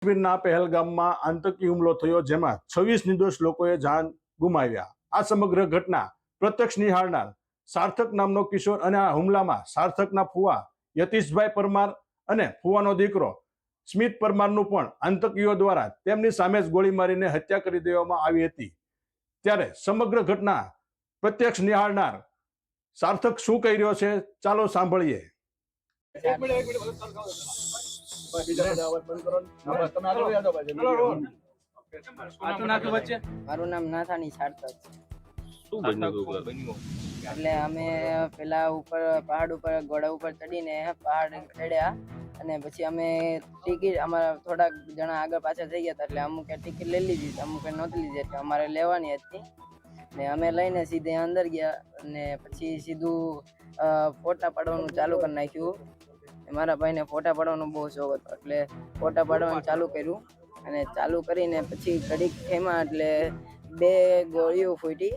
કાશ્મીરના પહેલગામમાં આતંકી હુમલો થયો, જેમાં છવ્વીસ નિર્દોષ લોકોએ જાન ગુમાવ્યા. આ સમગ્ર ઘટના પ્રત્યક્ષ નિહાળનાર સાર્થક નામનો કિશોર અને આ હુમલામાં સાર્થકના ફુવા યતીશભાઈ પરમાર અને ફુવાનો દીકરો સ્મિત પરમારનું પણ આતંકીઓ દ્વારા તેમની સામે જ ગોળી મારીને હત્યા કરી દેવામાં આવી હતી. ત્યારે સમગ્ર ઘટના પ્રત્યક્ષ નિહાળનાર સાર્થક શું કહી રહ્યો છે? ચાલો સાંભળીએ. મારું નામ નાથાની સાર્થક શું બન્યું એટલે અમે પેલા ઉપર પહાડ ઉપર ઘોડા ઉપર ચડીને પહાડ ચડ્યા. અને પછી અમે ટિકિટ અમારા થોડાક જણા આગળ પાછળ થઈ ગયા હતા એટલે અમુકે ટિકિટ લઈ લીધી અમુકે નહોતી લીધી એટલે અમારે લેવાની હતી. ને અમે લઈને સીધે અંદર ગયા અને પછી સીધું ફોટા પાડવાનું ચાલુ કરી નાખ્યું. મારા ભાઈને ફોટા પાડવાનો બહુ શોખ હતો. એટલે ફોટા પાડવાનું ચાલુ કર્યું અને ચાલુ કરીને પછી ઘડીક એમાં એટલે બે ગોળીઓ ફૂટી.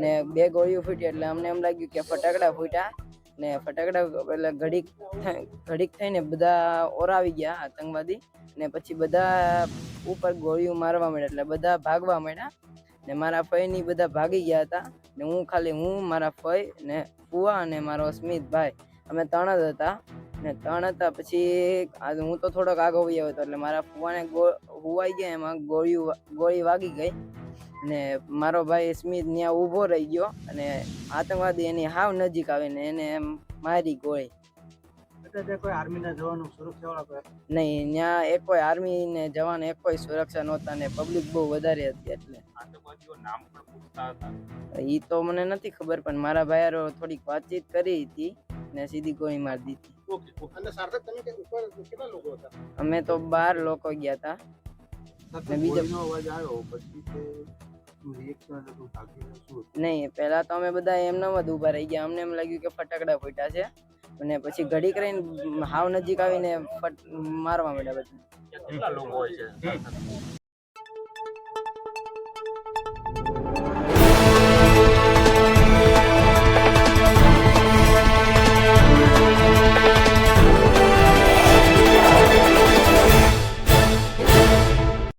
ને બે ગોળીઓ ફૂટી એટલે અમને એમ લાગ્યું કે ફટાકડા ફૂટ્યા ને ફટાકડા એટલે ઘડીક ઘડીક થઈને બધા ઓરાવી ગયા આતંકવાદી ને પછી બધા ઉપર ગોળીઓ મારવા માંડ્યા એટલે બધા ભાગવા માંડ્યા ને મારા ફઈની બધા ભાગી ગયા હતા ને હું ખાલી હું, મારા ફઈ ને ફુવા અને મારો સ્મિતભાઈ અમે ત્રણ જ હતા ને ત્રણ હતા પછી આ હું તો થોડોક આગળ વહી આવ્યો હતો એટલે મારા ફુવાને હુવાઈ ગયા એમાં ગોળીઓ ગોળી વાગી ગઈ ને મારો ભાઈ સ્મિત ત્યાં ઊભો રહી ગયો અને આતંકવાદી એની હાવ નજીક આવીને એને એમ મારી ગોળી. કોઈ આર્મીના જવાનો સુરક્ષા વાળા નહીં ત્યાં એક કોઈ આર્મી ને જવાન એક કોઈ સુરક્ષા નહોતા ને પબ્લિક બહુ વધારે હતી એટલે. આતંકવાદીઓ નામ પણ પૂછતા હતા. ઈ તો મને નથી ખબર પણ મારા ભાઈયારો થોડીક વાતચીત કરી હતી. ને સીધી ગોળી મારી દીધી. ઓકે અને સાર્થક તમે કે ઉપર કેટલા લોકો હતા? અમે તો બાર લોકો ગયા હતા અને બીજો અવાજ આવ્યો પછી તે નહીં પહેલા તો અમે બધા એમનામ જ ઊભા રહી ગયા. અમને એમ લાગ્યું કે ફટાકડા ફૂટ્યા છે. અને પછી ઘડી કરીને હાવ નજીક આવીને ફટ મારવા માંડ્યા બધા. કેટલા લોકો હોય છે?